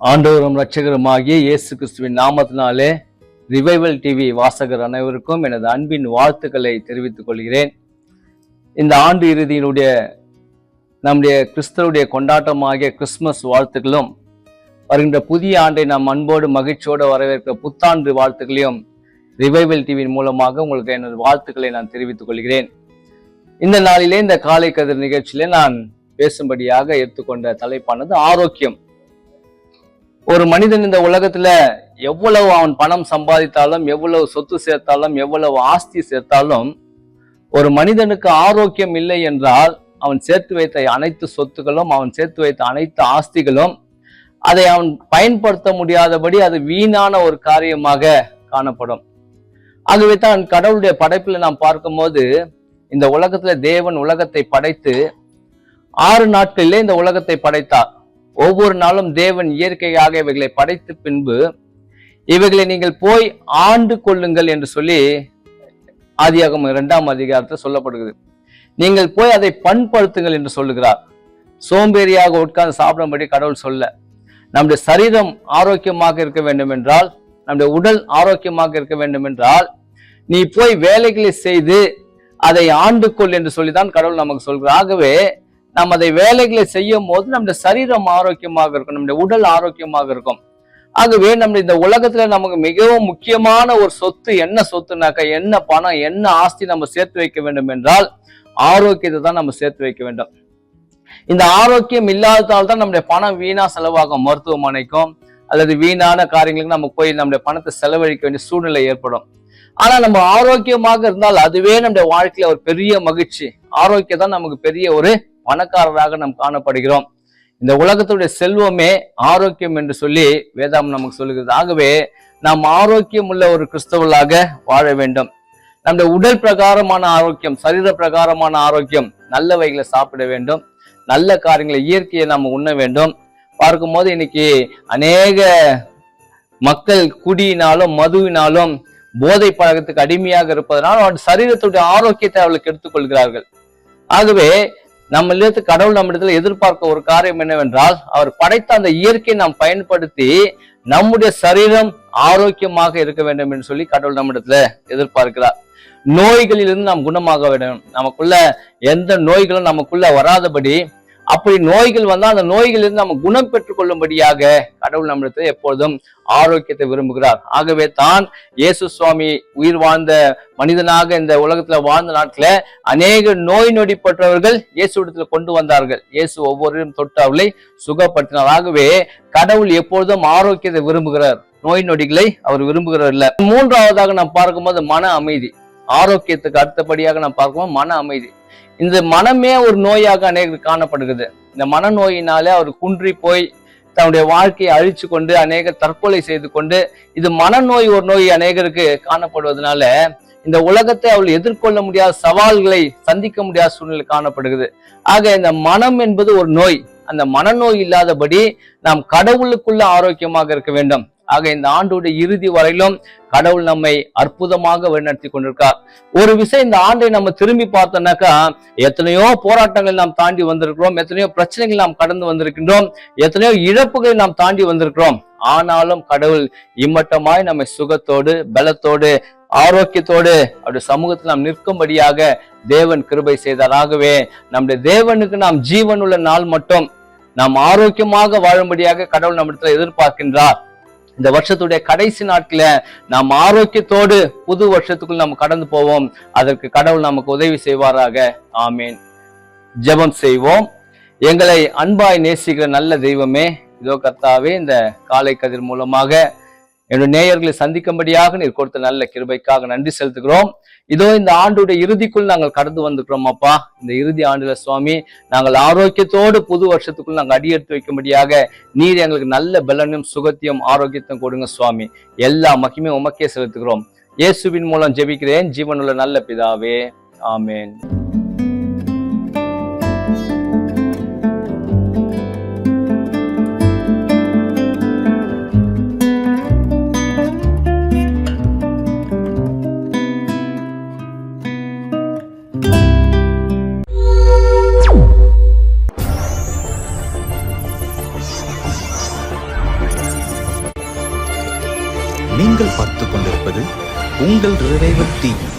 ஆண்டவரும் ரட்சகருமாகிய இயேசு கிறிஸ்துவின் நாமத்தினாலே ரிவைவல் டிவி வாசகர் அனைவருக்கும் எனது அன்பின் வாழ்த்துக்களை தெரிவித்துக் கொள்கிறேன். இந்த ஆண்டு இறுதியினுடைய நம்முடைய கிறிஸ்தருடைய கொண்டாட்டமாகிய கிறிஸ்துமஸ் வாழ்த்துக்களும் வருகின்ற புதிய ஆண்டை நாம் அன்போடு மகிழ்ச்சியோடு வரவேற்கிற புத்தாண்டு வாழ்த்துக்களையும் ரிவைவல் டிவியின் மூலமாக உங்களுக்கு எனது வாழ்த்துக்களை நான் தெரிவித்துக் கொள்கிறேன். இந்த நாளிலே இந்த காலை கதிர் நிகழ்ச்சியிலே நான் பேசும்படியாக எடுத்துக்கொண்ட தலைப்பானது ஆரோக்கியம். ஒரு மனிதன் இந்த உலகத்துல எவ்வளவு அவன் பணம் சம்பாதித்தாலும் எவ்வளவு சொத்து சேர்த்தாலும் எவ்வளவு ஆஸ்தி சேர்த்தாலும் ஒரு மனிதனுக்கு ஆரோக்கியம் இல்லை என்றால் அவன் சேர்த்து வைத்த அனைத்து சொத்துக்களும் அவன் சேர்த்து வைத்த அனைத்து ஆஸ்திகளும் அதை அவன் பயன்படுத்த முடியாதபடி அது வீணான ஒரு காரியமாக காணப்படும். ஆகவே தான் கடவுளுடைய படைப்பில் நாம் பார்க்கும்போது இந்த உலகத்துல தேவன் உலகத்தை படைத்து ஆறு நாட்களிலே இந்த உலகத்தை படைத்தார். ஒவ்வொரு நாளும் தேவன் இயற்கையாக இவைகளை படைத்த பின்பு இவைகளை நீங்கள் போய் ஆண்டு கொள்ளுங்கள் என்று சொல்லி ஆதியாகமம் இரண்டாம் அதிகாரத்தில் சொல்லப்படுகிறது. நீங்கள் போய் அதை பண்படுத்துங்கள் என்று சொல்லுகிறார். சோம்பேறியாக உட்கார்ந்து சாப்பிடும்படி கடவுள் சொல்ல நம்முடைய சரீரம் ஆரோக்கியமாக இருக்க வேண்டும் என்றால் நம்முடைய உடல் ஆரோக்கியமாக இருக்க வேண்டும் என்றால் நீ போய் வேலைகளை செய்து அதை ஆண்டு கொள் என்று சொல்லிதான் கடவுள் நமக்கு சொல்கிறார். ஆகவே நாம் அதை வேலைகளை செய்யும் போது நம்முடைய சரீரம் ஆரோக்கியமாக இருக்கும் நம்முடைய உடல் ஆரோக்கியமாக இருக்கும். ஆகவே நம்ம இந்த உலகத்துல நமக்கு மிகவும் முக்கியமான ஒரு சொத்து என்ன சொத்துனாக்கா என்ன பணம் என்ன ஆஸ்தி நம்ம சேர்த்து வைக்க வேண்டும் என்றால் ஆரோக்கியத்தை தான் நம்ம சேர்த்து வைக்க வேண்டும். இந்த ஆரோக்கியம் இல்லாததால் தான் நம்முடைய பணம் வீணா செலவாகும் மருத்துவமனைக்கும் அல்லது வீணான காரியங்களுக்கு நம்ம போய் நம்முடைய பணத்தை செலவழிக்க வேண்டிய சூழ்நிலை ஏற்படும். ஆனா நம்ம ஆரோக்கியமாக இருந்தால் அதுவே நம்முடைய வாழ்க்கையில ஒரு பெரிய மகிழ்ச்சி. ஆரோக்கியம் தான் நமக்கு பெரிய ஒரு பணக்காரராக நாம் காணப்படுகிறோம். இந்த உலகத்துடைய செல்வமே ஆரோக்கியம் என்று சொல்லி வேதாம் நமக்கு சொல்லுகிறது. ஆகவே நாம் ஆரோக்கியம் உள்ள ஒரு கிறிஸ்தவர்களாக வாழ வேண்டும். நம்முடைய உடல் பிரகாரமான ஆரோக்கியம் சரீர பிரகாரமான ஆரோக்கியம் நல்லவைகளை சாப்பிட வேண்டும். நல்ல காரியங்களை இயற்கையை நாம் உண்ண வேண்டும். பார்க்கும்போது இன்னைக்கு அநேக மக்கள் குடியினாலும் மதுவினாலும் போதை பழக்கத்துக்கு அடிமையாக இருப்பதனால் அவருடைய சரீரத்துடைய ஆரோக்கியத்தை அவளுக்கு எடுத்துக்கொள்கிறார்கள் ஆகவே நம்மளிடத்து கடவுள் நம்மிடத்துல எதிர்பார்க்க ஒரு காரியம் என்னவென்றால் அவர் படைத்த அந்த இயற்கையை நாம் பயன்படுத்தி நம்முடைய சரீரம் ஆரோக்கியமாக இருக்க வேண்டும் என்று சொல்லி கடவுள் நம்மிடத்துல எதிர்பார்க்கிறார். நோய்களிலிருந்து நாம் குணமாக வேண்டும். நமக்குள்ள எந்த நோய்களும் நமக்குள்ள வராதபடி அப்படி நோய்கள் வந்தால் அந்த நோய்களிலிருந்து நம்ம குணம் பெற்றுக் கொள்ளும்படியாக கடவுள் நம்மிடத்தில் எப்பொழுதும் ஆரோக்கியத்தை விரும்புகிறார். ஆகவே தான் இயேசு சுவாமி உயிர் வாழ்ந்த மனிதனாக இந்த உலகத்துல வாழ்ந்த நாட்கள அநேக நோய் நொடிப்பட்டவர்கள் இயேசுவிடத்துல கொண்டு வந்தார்கள். இயேசு ஒவ்வொருவரும் தொட்டு அவளை சுகப்படுத்தினார். ஆகவே கடவுள் எப்பொழுதும் ஆரோக்கியத்தை விரும்புகிறார். நோய் நொடிகளை அவர் விரும்புகிறார் இல்லை. மூன்றாவதாக நாம் பார்க்கும்போது மன அமைதி. ஆரோக்கியத்துக்கு அடுத்தபடியாக நாம் பார்க்கும்போது மன அமைதி. இந்த மனமே ஒரு நோயாக அநேகர் காணப்படுகிறது. இந்த மனநோயினாலே அவர் குன்றி போய் தன்னுடைய வாழ்க்கையை அழிச்சு கொண்டு அநேக தற்கொலை செய்து கொண்டு இது மனநோய் ஒரு நோய் அநேகருக்கு காணப்படுவதனால இந்த உலகத்தை அவள் எதிர்கொள்ள முடியாத சவால்களை சந்திக்க முடியாத சூழ்நிலை காணப்படுகிறது. ஆக இந்த மனம் என்பது ஒரு நோய். அந்த மனநோய் இல்லாதபடி நாம் கடவுளுக்குள்ள ஆரோக்கியமாக இருக்க வேண்டும். ஆக இந்த ஆண்டோட இறுதி வரையிலும் கடவுள் நம்மை அற்புதமாக வழிநடத்தி கொண்டிருக்கார். ஒரு விஷயம் இந்த ஆண்டை நம்ம திரும்பி பார்த்தோம்னாக்கா எத்தனையோ போராட்டங்கள் நாம் தாண்டி வந்திருக்கிறோம் எத்தனையோ பிரச்சனைகள் நாம் கடந்து வந்திருக்கின்றோம் எத்தனையோ இழப்புகளை நாம் தாண்டி வந்திருக்கிறோம். ஆனாலும் கடவுள் இம்மட்டமாய் நம்மை சுகத்தோடு பலத்தோடு ஆரோக்கியத்தோடு அப்படி சமூகத்தில் நாம் நிற்கும்படியாக தேவன் கிருபை செய்தார். ஆகவே நம்முடைய தேவனுக்கு நாம் ஜீவனுள்ள நாள் மட்டும் நாம் ஆரோக்கியமாக வாழும்படியாக கடவுள் நம்மிடத்தில் எதிர்பார்க்கின்றார். இந்த வருஷத்துடைய கடைசி நாட்கள நாம் ஆரோக்கியத்தோடு புது வருஷத்துக்குள் நாம் கடந்து போவோம். அதற்கு கடவுள் நமக்கு உதவி செய்வாராக. ஆமேன். ஜெபம் செய்வோம். எங்களை அன்பாய் நேசிக்கிற நல்ல தெய்வமே இதோ கர்த்தாவே இந்த காலை கதிர் மூலமாக என்னுடைய நேயர்களை சந்திக்கும்படியாக நீர் கொடுத்த நல்ல கிருபைக்காக நன்றி செலுத்துகிறோம். இதோ இந்த ஆண்டுடைய இறுதிக்குள் நாங்கள் கடந்து வந்திருக்கிறோம் அப்பா. இந்த இறுதி ஆண்டுல சுவாமி நாங்கள் ஆரோக்கியத்தோடு புது வருஷத்துக்குள் நாங்கள் அடியெடுத்து வைக்கும்படியாக நீர் எங்களுக்கு நல்ல பலனும் சுகத்தையும் ஆரோக்கியத்தையும் கொடுங்க சுவாமி. எல்லா மகிமையும் உமக்கே செலுத்துகிறோம். இயேசுவின் மூலம் ஜெபிக்கிறேன். ஜீவனுள்ள நல்ல பிதாவே. ஆமேன். நீங்கள் பார்த்துக் கொண்டிருப்பது உங்கள் ரிவைவல் டிவி.